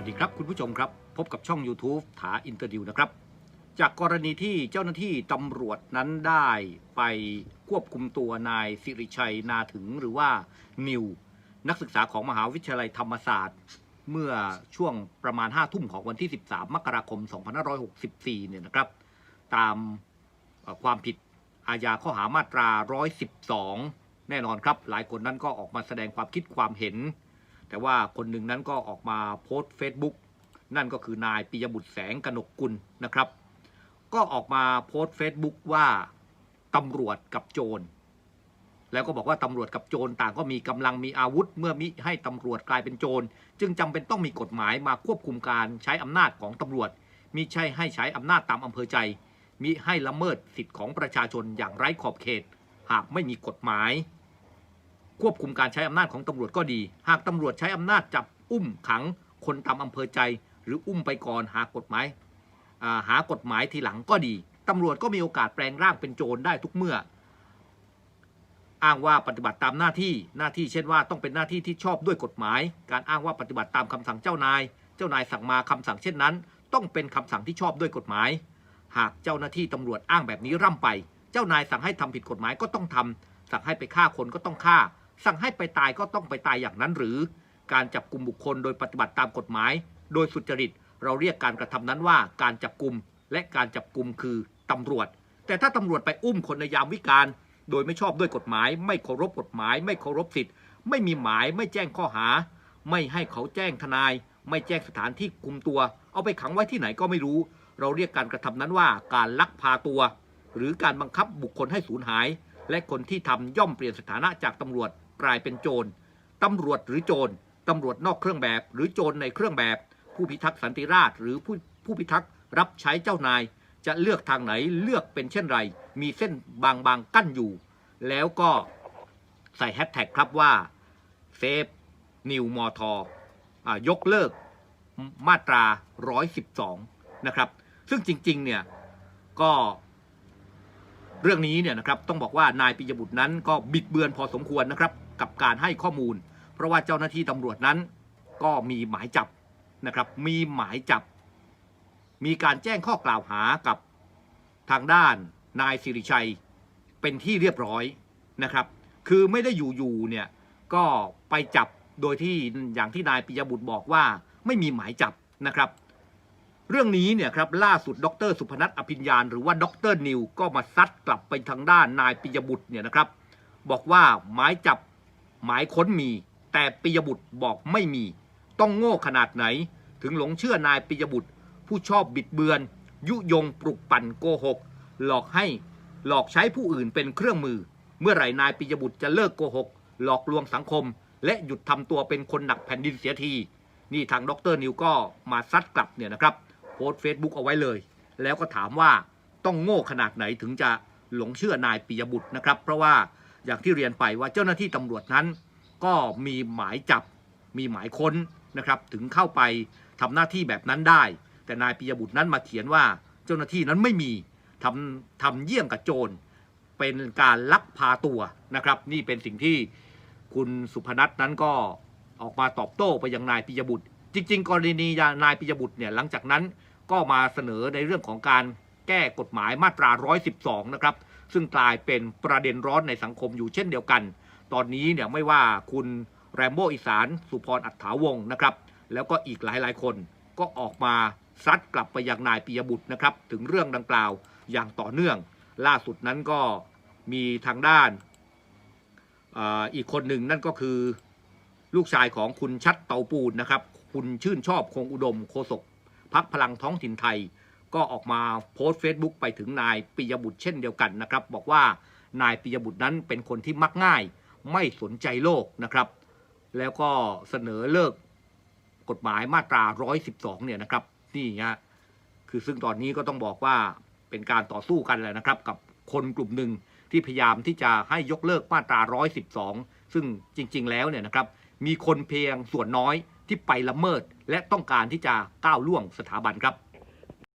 วัสดีครับคุณผู้ชมครับ พบกับช่อง YouTube ถาอินเตอร์ดิวนะครับ จากกรณีที่เจ้าหน้าที่ตำรวจนั้นได้ไปควบคุมตัวนายสิริชัยนาถึงหรือว่านิว นักศึกษาของมหาวิทยาลัยธรรมศาสตร์ เมื่อช่วงประมาณ 5 ทุ่มของวันที่ 13 มกราคม 2564 เนี่ยนะครับ ตามความผิดอาญาข้อหามาตรา 112 แน่นอนครับ หลายคนนั้นก็ออกมาแสดงความคิดความเห็น แต่ว่าคนหนึ่งนั้นก็ออกมาโพสต์ Facebook นั่นก็คือนายปิยบุตรแสงกนกกุลนะครับ ก็ออกมาโพสต์ Facebook ว่าตำรวจกับโจร แล้วก็บอกว่าตำรวจกับโจรต่างก็มีกำลังมีอาวุธ เมื่อมิให้ตำรวจกลายเป็นโจร จึงจำเป็นต้องมีกฎหมายมาควบคุมการใช้อำนาจของตำรวจมิใช่ให้ใช้อำนาจตามอำเภอใจมิให้ละเมิดสิทธิของประชาชนอย่างไร้ขอบเขต หากไม่มีกฎหมาย ควบคุมการใช้อำนาจของตำรวจก็ดี หากตำรวจใช้อำนาจจับอุ้มขังคนตามอำเภอใจ หรืออุ้มไปก่อนหากฎหมายาหากฎหมายทีหลังก็ดีตำรวจก็มีโอกาสแปลงร่างเป็นโจรได้ทุกเมื่อ อ้างว่าปฏิบัติตามหน้าที่หน้าที่เช่นว่าต้องเป็นหน้าที่ที่ชอบด้วยกฎหมาย การอ้างว่าปฏิบัติตามคำสั่งเจ้านาย เจ้านายสั่งมาคำสั่งเช่นนั้น ต้องเป็นคำสั่งที่ชอบด้วยกฎหมาย หากเจ้าหน้าที่ตำรวจอ้างแบบนี้ร่ำไป เจ้านายสั่งให้ทำผิดกฎหมายก็ต้องทำสั่งให้ไปฆ่าคนก็ต้องฆ่า สั่งให้ไปตายก็ต้องไปตายอย่างนั้นหรือ การจับกลุ่มบุคคลโดยปฏิบัติตามกฎหมาย โดยสุจริต เราเรียกการกระทำนั้นว่าการจับกลุ่มและการจับกลุ่มคือตำรวจ แต่ถ้าตำรวจไปอุ้มคนในยามวิการโดยไม่ชอบด้วยกฎหมาย ไม่เคารพกฎหมาย ไม่เคารพสิทธิ์ ไม่มีหมายไม่แจ้งข้อหา ไม่ให้เขาแจ้งทนาย ไม่แจ้งสถานที่คุมตัว เอาไปขังไว้ที่ไหนก็ไม่รู้ เราเรียกการกระทำนั้นว่าการลักพาตัว หรือการบังคับบุคคลให้สูญหาย และคนที่ทำย่อมเปลี่ยนสถานะจากตำรวจ กลายเป็นโจรตำรวจหรือโจรตำรวจนอกเครื่องแบบ หรือโจรในเครื่องแบบ ผู้พิทักษ์สันติราษฎร์หรือผู้ผู้พิทักษ์รับใช้เจ้านาย จะเลือกทางไหนเลือกเป็นเช่นไร มีเส้นบางๆกั้นอยู่ แล้วก็ใส่แฮชแท็กครับว่าเซฟนิวมอทอยกเลิกมาตรา 112 นะครับ ซึ่งจริง ๆ เนี่ย ก็เรื่องนี้เนี่ยนะครับ ต้องบอกว่านายปิยบุตรนั้นก็บิดเบือนพอสมควรนะครับ กับการให้ข้อมูล เพราะว่าเจ้าหน้าที่ตำรวจนั้น ก็มีหมายจับนะครับ มีหมายจับ มีการแจ้งข้อกล่าวหากับทางด้านนายสิริชัยเป็นที่เรียบร้อยนะครับ คือไม่ได้อยู่ๆเนี่ยก็ไปจับโดยที่อย่างที่นายปิยบุตรบอกว่าไม่มีหมายจับนะครับ เรื่องนี้เนี่ยครับล่าสุดดร สุพนัทอภิญญาณหรือว่าดรนิวก็มาซัดกลับไปทางด้านนายปิยบุตรเนี่ยนะครับ บอกว่าหมายจับ หมายค้นมี แต่ปิยบุตรบอกไม่มี ต้องโง่ขนาดไหน ถึงหลงเชื่อนายปิยบุตร ผู้ชอบบิดเบือน ยุยงปลุกปั่นโกหก หลอกให้หลอกใช้ผู้อื่นเป็นเครื่องมือ เมื่อไหร่นายปิยบุตรจะเลิกโกหก หลอกลวงสังคม และหยุดทำตัวเป็นคนหนักแผ่นดินเสียที นี่ทางดรนิวก็มาซัดกลับเนี่ยนะครับโพสเฟซบุ๊กเอาไว้เลย แล้วก็ถามว่าต้องโง่ขนาดไหนถึงจะหลงเชื่อนายปิยบุตรนะครับ เพราะว่า อย่างที่เรียนไปว่าเจ้าหน้าที่ตำรวจนั้น ก็มีหมายจับมีหมายค้นนะครับถึงเข้าไปทำหน้าที่แบบนั้นได้ แต่นายปิยบุตรนั้นมาเขียนว่าเจ้าหน้าที่นั้นไม่มีทำทำเยี่ยงกับโจรเป็นการลักพาตัวนะครับ นี่เป็นสิ่งที่คุณสุพนัทนั้นก็ออกมาตอบโต้ไปยังนายปิยบุตร จริง ๆ กรณีนายปิยบุตรเนี่ยหลังจากนั้นก็มาเสนอในเรื่องของการแก้กฎหมายมาตรา 112 นะครับ ซึ่งกลายเป็นประเด็นร้อนในสังคมอยู่เช่นเดียวกัน ตอนนี้เนี่ยไม่ว่าคุณแรมโบ้อีสาน สุพรอัฏฐาวงศ์นะครับ แล้วก็อีกหลายๆ คนก็ออกมาซัดกลับไปยังนายปิยบุตรนะครับ ถึงเรื่องดังกล่าวอย่างต่อเนื่อง ล่าสุดนั้นก็มีทางด้านออีกคนหนึ่งนั่นก็คือลูกชายของคุณชัดเตาปูนนะครับ คุณชื่นชอบคงอุดมโคศกพักพลังท้องถิ่นไทย ก็ออกมาโพสต์เฟซบุ๊กไปถึงนายปิยบุตรเช่นเดียวกันนะครับ บอกว่านายปิยบุตรนั้นเป็นคนที่มักง่าย ไม่สนใจโลกนะครับ แล้วก็เสนอเลิกกฎหมายมาตรา 112 เนี่ยนะครับนี่ฮะคือซึ่งตอนนี้ก็ต้องบอกว่าเป็นการต่อสู้กันแหละนะครับ กับคนกลุ่มหนึ่งที่พยายามที่จะให้ยกเลิกมาตรา 112 ซึ่งจริง ๆ แล้วเนี่ยนะครับ มีคนเพียงส่วนน้อยที่ไปละเมิด และต้องการที่จะก้าวล่วงสถาบันครับ